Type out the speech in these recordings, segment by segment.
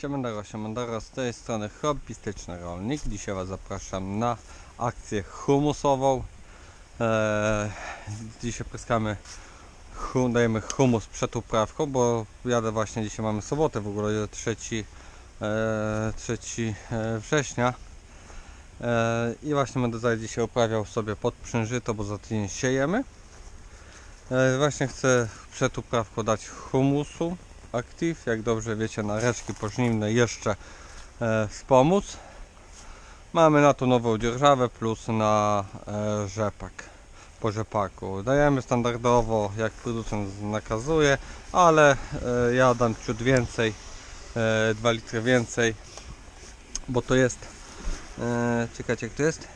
Siemandero, siemandero, z tej strony hobbystyczny rolnik. Dzisiaj Was zapraszam na akcję humusową. Eee, dzisiaj pryskamy, hum, dajemy humus przed uprawką, bo jadę właśnie, dzisiaj mamy sobotę w ogóle, 3, e, 3 e, września. E, I właśnie będę tutaj dzisiaj uprawiał sobie pod przężyto, bo za tydzień siejemy. E, właśnie chcę przed uprawką dać humusu Active, jak dobrze wiecie, na reszki pożniwne jeszcze e, wspomóc. Mamy na to nową dzierżawę plus na e, rzepak po rzepaku. Dajemy standardowo, jak producent nakazuje, ale e, ja dam ciut więcej, e, 2 litry więcej, bo to jest, e, czekajcie jak to jest?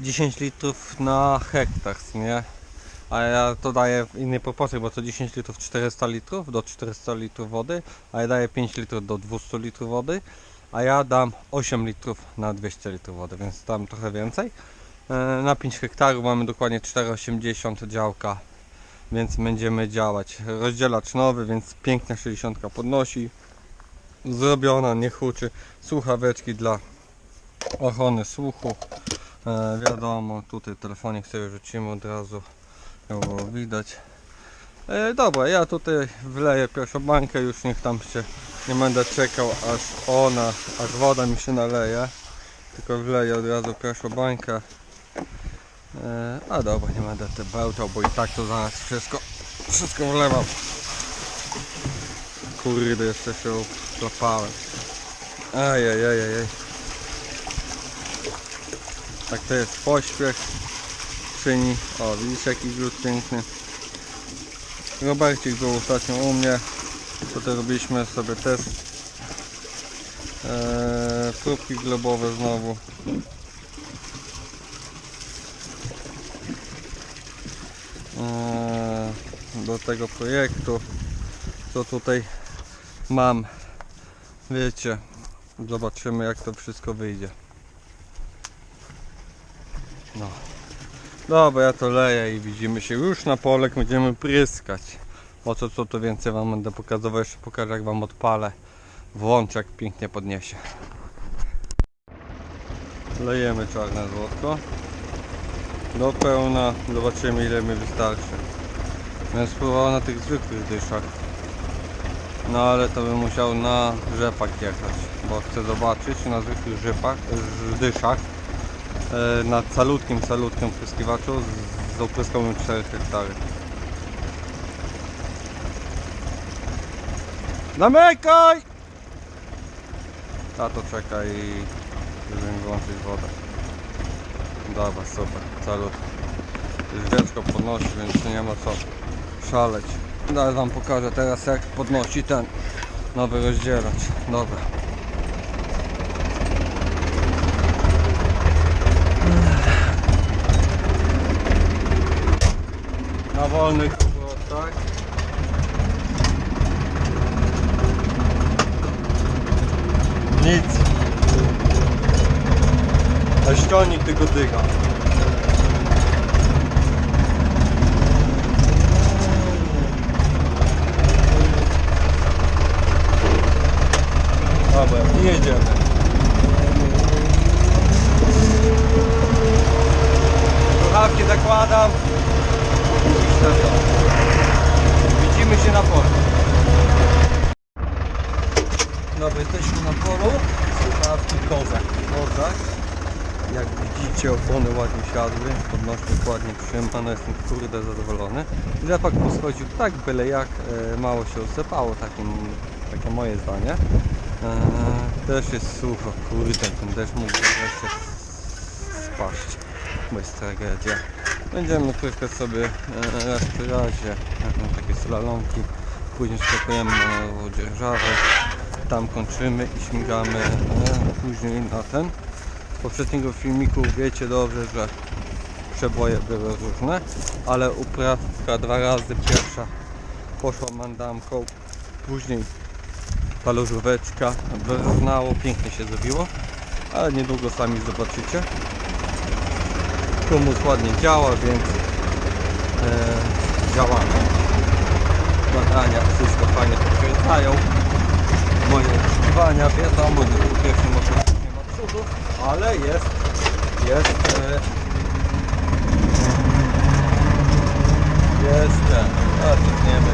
10 litrów na hektar, nie? A ja to daję w innej proporcji, bo to 10 litrów 400 litrów do 400 litrów wody, a ja daję 5 litrów do 200 litrów wody, a ja dam 8 litrów na 200 litrów wody, więc dam trochę więcej. E, Na 5 hektarów mamy dokładnie 4,80 działka, więc będziemy działać. Rozdzielacz nowy, więc piękna 60 podnosi, zrobiona, nie huczy, słuchaweczki dla ochrony słuchu. E, wiadomo, tutaj telefonik sobie rzucimy od razu jak było widać. E, dobra, ja tutaj wleję pierwszą bańkę, już niech tam się nie będę czekał aż ona, aż woda mi się naleje. Tylko wleję od razu pierwszą bańkę. E, a dobra, nie będę te bełtał, bo i tak to zaraz wszystko, wszystko wlewam. Kurde, jeszcze się złapałem. Ajajajajaj. Tak to jest pośpiech O, widzisz jaki gród piękny. Robercik był ostatnio u mnie. Tutaj robiliśmy sobie test. Eee, próbki globowe znowu. Eee, do tego projektu. Co tutaj mam. Wiecie. Zobaczymy jak to wszystko wyjdzie. No. Dobra, ja to leję i widzimy się już na polek, będziemy pryskać. O co, co to więcej Wam będę pokazywał, jeszcze pokażę jak Wam odpalę. Włączę jak pięknie podniesie. Lejemy czarne złotko. Do pełna, zobaczymy ile mi wystarczy. Będę spróbował na tych zwykłych dyszach. No ale to bym musiał na rzepak jechać, bo chcę zobaczyć na zwykłych rzepach, dyszach na calutkim, calutkim pryskiwaczu z, z opryskowym 4 hektary. Zamykaj! Tato czeka i żeby mi włączyć wodę. Dobra, super, calut. Już dziecko podnosi, więc nie ma co szaleć. Zaraz wam pokażę teraz jak podnosi ten nowy rozdzielacz. Dobra. Wolnych obrotach. Nic. A ściągnik tylko dyga. Dobra, i jedziemy. Słuchawki zakładam. Widzimy się na polu. Dobra, jesteśmy na polu. Słuchawki kozak. Kozak. Jak widzicie opony ładnie siadły, podnośnik ładnie no jestem kurde zadowolony. Rzepak poschodził tak byle jak, e, mało się usypało, takim, takie moje zdanie. E, też jest sucho, kurde, ten deszcz mógł wreszcie spaść, bo jest tragedia. Będziemy pryskać sobie e, raz przy razie, taką- takie slalomki. Później skakujemy na nową dzierżawę. Tam kończymy i śmigamy e, później na ten. Z poprzedniego filmiku wiecie dobrze, że przeboje były różne, ale uprawka dwa razy pierwsza poszła mandamką, później talerzóweczka wyrównało, pięknie się zrobiło, ale niedługo sami zobaczycie humus ładnie działa, więc e, działamy. Badania wszystko fajnie potwierdzają. Moje wyzwania, wiadomo, że w pierwszym nie ma cudów, ale jest, jest, e, jest ten, tu,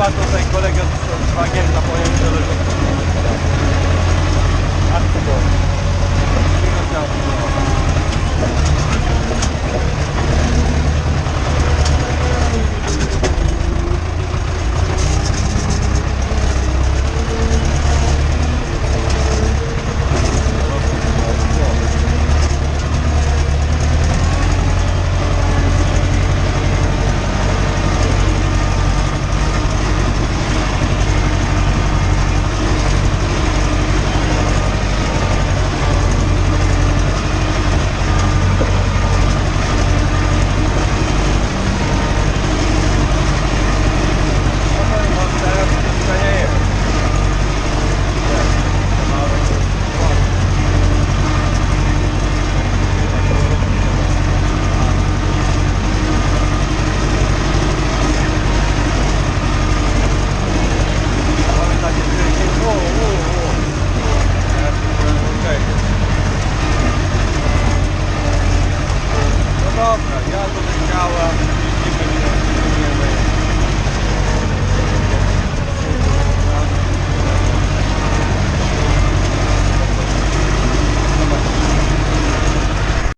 Trzeba tutaj kolegę z szwagiem na pojęcie leży. A tu.